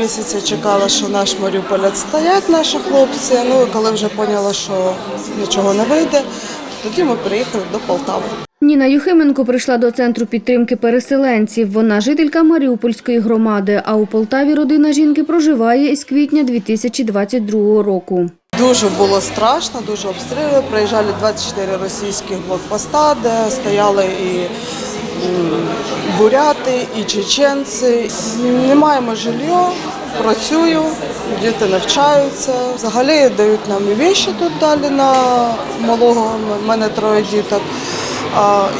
місяці чекала, що наш Маріуполь відстоять наші хлопці. Ну і коли вже поняла, що нічого не вийде, тоді ми приїхали до Полтави. Ніна Юхименко прийшла до центру підтримки переселенців. Вона жителька Маріупольської громади, а у Полтаві родина жінки проживає із квітня 2022 року. Дуже було страшно, дуже обстріли. Приїжджали 24 російських блокпоста, де стояли і буряти, і чеченці. Не маємо жилья, працюю, діти навчаються. Взагалі дають нам і віші тут далі на малого. У мене троє діток.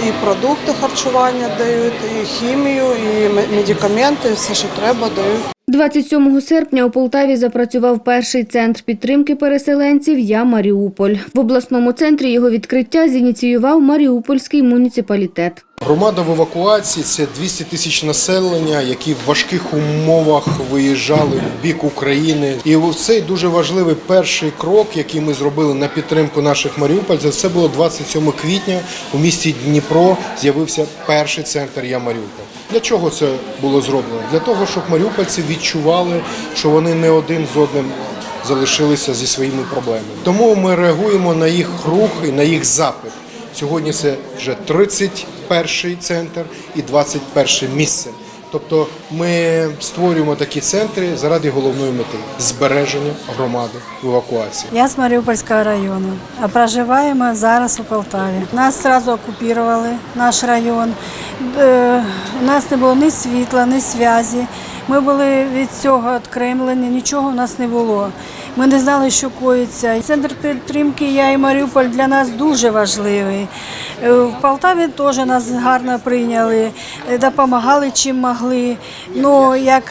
І продукти харчування дають, і хімію, і ме- медикаменти, все, що треба, дають. 27 серпня у Полтаві запрацював перший центр підтримки переселенців «Я Маріуполь». В обласному центрі його відкриття зініціював Маріупольський муніципалітет. Громада в евакуації це 200 тисяч населення, які в важких умовах виїжджали в бік України. І цей дуже важливий перший крок, який ми зробили на підтримку наших маріупольців, це було 27 квітня у місті Дніпро. З'явився перший центр Я Маріуполь. Для чого це було зроблено? Для того, щоб маріупольці відчували, що вони не один з одним залишилися зі своїми проблемами. Тому ми реагуємо на їх рух і на їх запит. Сьогодні це вже 31 центр і 21 місце. Тобто ми створюємо такі центри заради головної мети збереження громади в евакуації. Я з Маріупольського району, а проживаємо зараз у Полтаві. Нас одразу окупували, наш район. Е, У нас не було ні світла, ні зв'язі. Ми були від цього відкремлені, нічого у нас не було. Ми не знали, що коїться. Центр підтримки Я і Маріуполь для нас дуже важливий. Е, В Полтаві теж нас гарно прийняли, е, допомагали чим могли. Ну як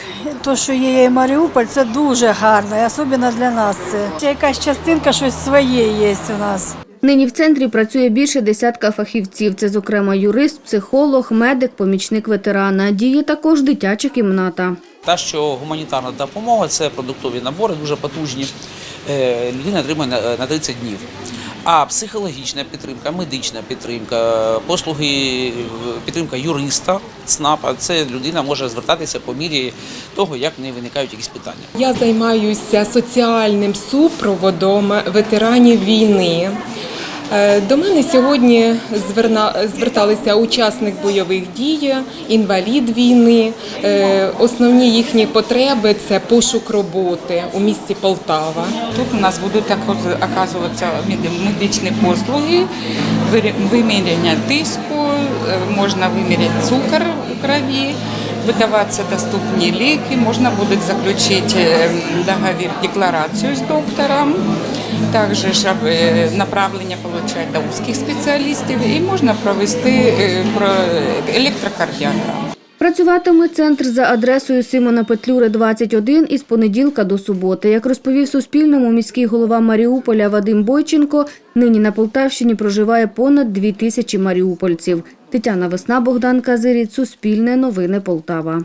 то, що є «Я і Маріуполь, це дуже гарно, особливо для нас це. Якась частинка щось своє є у нас. Нині в центрі працює більше десятка фахівців. Це, зокрема, юрист, психолог, медик, помічник ветерана. Діє також дитяча кімната. Та, що гуманітарна допомога це продуктові набори, дуже потужні. Е, Людина отримує на- на 30 днів. А психологічна підтримка, медична підтримка, послуги, підтримка юриста, ЦНАПа, це людина може звертатися по мірі того, як в неї виникають якісь питання. Я займаюся соціальним супроводом ветеранів війни. Е, До мене сьогодні зверталися учасник бойових дій, інвалід війни. Е, Основні їхні потреби це пошук роботи у місті Полтава. Тут у нас будуть також оказуватися медичні послуги, виміряння тиску, е, можна виміряти цукор у крові, видаватися доступні ліки, можна буде заключити договір, декларацію з доктором, також направлення отримати до узких спеціалістів і можна провести е, електрокардіограму. Працюватиме центр за адресою Симона Петлюри, 21 із понеділка до суботи. Як розповів Суспільному міський голова Маріуполя Вадим Бойченко, нині на Полтавщині проживає понад дві тисячі маріупольців. Тетяна Весна, Богдан Казиріць, Суспільне новини Полтава.